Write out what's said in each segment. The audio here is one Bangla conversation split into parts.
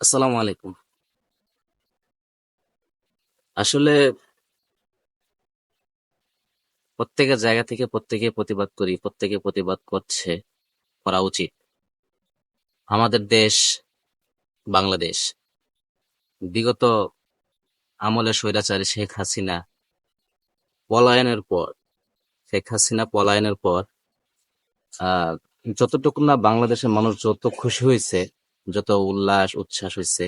আসসালামু আলাইকুম। আসলে প্রত্যেকের জায়গা থেকে প্রত্যেকে প্রতিবাদ করি, প্রত্যেকে প্রতিবাদ করছে, করা উচিত। আমাদের দেশ বাংলাদেশ। বিগত আমলে স্বৈরাচারী শেখ হাসিনা পলায়নের পর, শেখ হাসিনা পলায়নের পর যতটুকু না বাংলাদেশের মানুষ যত খুশি হয়েছে যত উল্লাস, উচ্ছ্বাস হয়েছে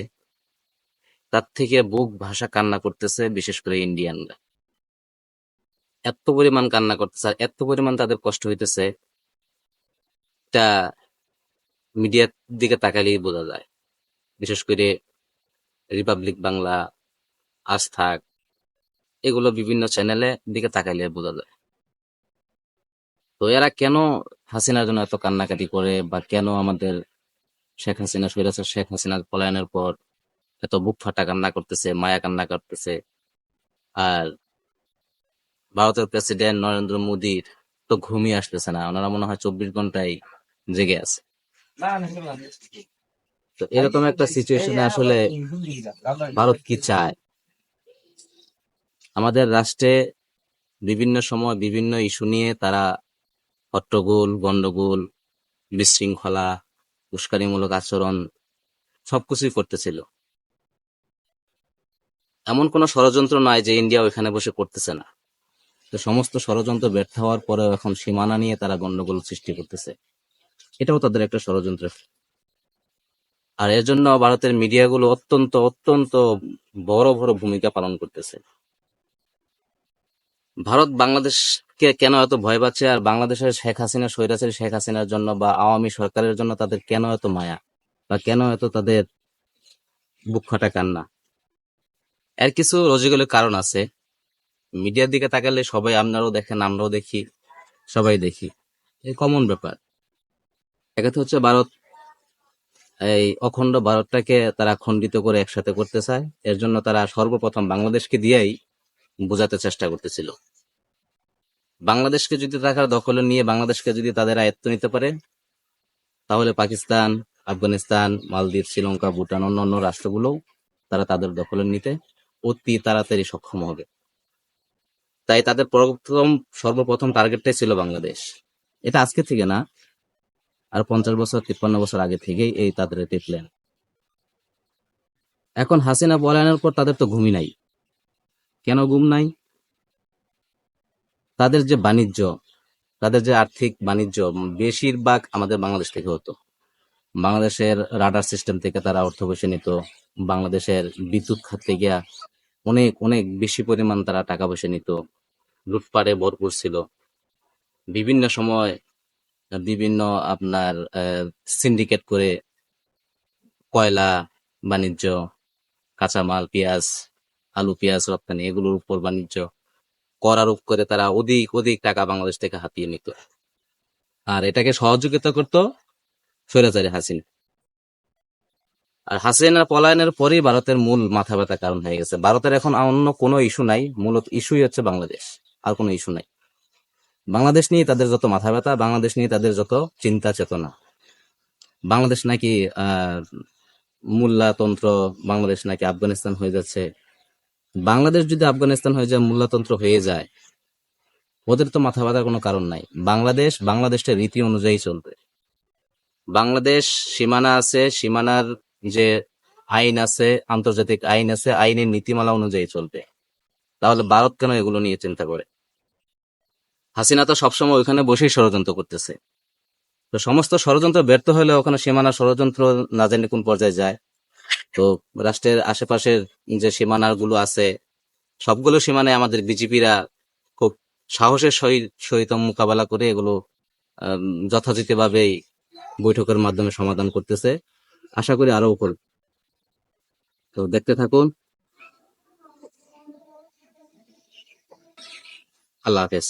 তার থেকে বুক ভাষা কান্না করতেছে, বিশেষ করে ইন্ডিয়ানরা। এত পরিমাণ কান্না করতেছে আর এত পরিমাণ তাদের কষ্ট হইতেছে, তা মিডিয়ার দিকে তাকালেই বোঝা যায়। বিশেষ করে রিপাবলিক বাংলা আস্থাক এগুলো বিভিন্ন চ্যানেলে দিকে তাকাইলে বোঝা যায়। তো এরা কেন হাসিনার জন্য এত কান্নাকাটি করে বা কেন আমাদের শেখ হাসিনা সৈরাচার শেখ হাসিনার পলায়নের পর এত বুক ফাটা কান্না করতেছে, মায়া কান্না করতেছে। আর ভারতের প্রেসিডেন্ট নরেন্দ্র মোদীর তো ঘুমিয়ে আসতেছে না। ওনারা মনে হয় চব্বিশ ঘন্টায় জেগে আছে। তো এরকম একটা সিচুয়েশনে আসলে ভারত কি চায়? আমাদের রাষ্ট্রে বিভিন্ন সময় বিভিন্ন ইস্যু নিয়ে তারা হট্টগোল গন্ডগোল বিশৃঙ্খলা উস্কানিমূলক আচরণ সবকিছুই করতেছিল। এমন কোনো ষড়যন্ত্র নয় যে ইন্ডিয়া ওইখানে বসে করতেছে না। তো সমস্ত ষড়যন্ত্র ব্যর্থ হওয়ার পরেও এখন সীমানা নিয়ে তারা গন্ডগোল সৃষ্টি করতেছে। এটাও তাদের একটা ষড়যন্ত্র। আর এর জন্য ভারতের মিডিয়াগুলো অত্যন্ত অত্যন্ত বড় বড় ভূমিকা পালন করতেছে। ভারত বাংলাদেশকে কেন এত ভয় পাচ্ছে? আর বাংলাদেশের শেখ হাসিনা, স্বৈরাচারী শেখ হাসিনার জন্য বা আওয়ামী সরকারের জন্য তাদের কেন এত মায়া? বা কেন এত তাদের বুক ফাটা কান্না? এর কিছু লজিক্যাল কারণ আছে। মিডিয়ার দিকে তাকালে সবাই আপনারাও দেখেন, আমরাও দেখি, সবাই দেখি। এই কমন ব্যাপার। একাতে হচ্ছে ভারত, এই অখণ্ড ভারতটাকে তারা খণ্ডিত করে একসাথে করতে চায়। এর জন্য তারা সর্বপ্রথম বাংলাদেশকে দিয়েই বোঝাতে চেষ্টা করতেছিল। বাংলাদেশকে যদি তারা দখলে নিয়ে বাংলাদেশকে যদি তাদের আয়ত্ত নিতে পারে, তাহলে পাকিস্তান, আফগানিস্তান, মালদ্বীপ, শ্রীলঙ্কা, ভুটান অন্য অন্য রাষ্ট্রগুলোও তারা তাদের দখলে নিতে অতি তাড়াতাড়ি সক্ষম হবে। তাই তাদের প্রথম, সর্বপ্রথম টার্গেটটাই ছিল বাংলাদেশ। এটা আজকে থেকে না, আর পঞ্চাশ বছর, তিপ্পান্ন বছর আগে থেকেই এই তাদের এটি প্ল্যান এখন হাসিনা পলায়নের পর তাদের তো ঘুমই নাই। কেন ঘুম নাই? তাদের যে বাণিজ্য, তাদের যে আর্থিক বাণিজ্য, বেশিরভাগ আমাদের বাংলাদেশ থেকে হতো। বাংলাদেশের রাডার সিস্টেম থেকে তারা অর্থ বসে নিত। বাংলাদেশের বিদ্যুৎ খাত থেকে অনেক অনেক বেশি পরিমাণ তারা টাকা পয়সা নিত। লুটপাটে ভরপুর ছিল। বিভিন্ন সময় বিভিন্ন আপনার সিন্ডিকেট করে কয়লা, বাণিজ্য, কাঁচামাল, পেঁয়াজ, আলু, পেঁয়াজ, রপ্তানি, এগুলোর উপর বাণিজ্য। কর আরোপ করে তারা অধিক অধিক টাকা বাংলাদেশ থেকে হাতিয়ে নিত। আর এটাকে সহযোগিতা করত স্বৈরাচারী হাসিনা। আর হাসিনার পলায়নের পরেই ভারতের মূল মাথা ব্যথা কারণ হয়ে গেছে। ভারতের এখন অন্য কোনো ইস্যু নাই, মূলত ইস্যুই হচ্ছে বাংলাদেশ, আর কোনো ইস্যু নাই। বাংলাদেশ নিয়ে তাদের যত মাথা ব্যথা বাংলাদেশ নিয়ে তাদের যত চিন্তা চেতনা। বাংলাদেশ নাকি, আহ, মোল্লাতন্ত্র, বাংলাদেশ নাকি আফগানিস্তান হয়ে যাচ্ছে বাংলাদেশ যদি আফগানিস্তান হয়ে যায়, মূল্যতন্ত্র হয়ে যায়, ওদের তো মাথা ব্যথার কোনো কারণ নাই। বাংলাদেশ বাংলাদেশের রীতি অনুযায়ী চলবে। বাংলাদেশ সীমানা আছে, সীমানার যে আইন আছে, আন্তর্জাতিক আইন আছে, আইনের নীতিমালা অনুযায়ী চলবে। তাহলে ভারত কেন এগুলো নিয়ে চিন্তা করে? হাসিনা তো সবসময় ওইখানে বসেই ষড়যন্ত্র করতেছে। তো সমস্ত ষড়যন্ত্র ব্যর্থ হলে ওখানে সীমানা ষড়যন্ত্র না জানি কোন পর্যায়ে যায়? তো রাষ্ট্রের আশেপাশের যে সীমানা গুলো আছে, সবগুলো সীমানায় আমাদের বিজেপিরা খুব সাহসের সহিত সহিত মোকাবেলা করে এগুলো যথাযথভাবেই বৈঠকের মাধ্যমে সমাধান করতেছে। আশা করি আরও করবে তো দেখতে থাকুন। আল্লাহ হাফেজ।